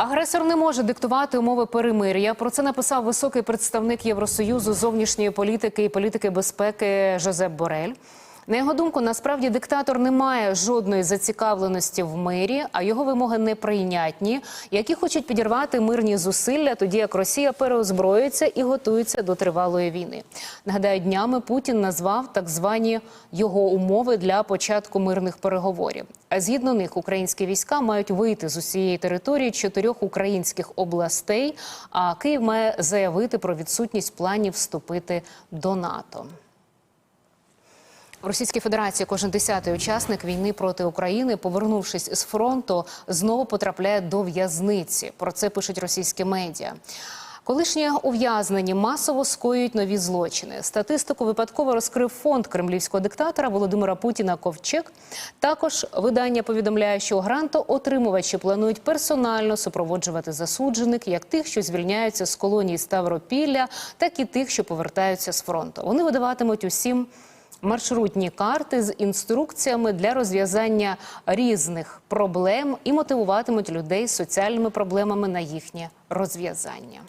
Агресор не може диктувати умови перемир'я. Про це написав високий представник Євросоюзу зовнішньої політики і політики безпеки Жозеп Борель. На його думку, насправді диктатор не має жодної зацікавленості в мирі, а його вимоги неприйнятні, які хочуть підірвати мирні зусилля, тоді як Росія переозброюється і готується до тривалої війни. Нагадаю, днями Путін назвав так звані його умови для початку мирних переговорів. А згідно них, українські війська мають вийти з усієї території чотирьох українських областей. А Київ має заявити про відсутність планів вступити до НАТО. В Російській Федерації кожен десятий учасник війни проти України, повернувшись з фронту, знову потрапляє до в'язниці. Про це пишуть російські медіа. Колишні ув'язнені масово скоюють нові злочини. Статистику випадково розкрив фонд кремлівського диктатора Володимира Путіна Ковчек. Також видання повідомляє, що грантоотримувачі планують персонально супроводжувати засуджених, як тих, що звільняються з колонії Ставропілля, так і тих, що повертаються з фронту. Вони видаватимуть усім маршрутні карти з інструкціями для розв'язання різних проблем і мотивуватимуть людей з соціальними проблемами на їхнє розв'язання.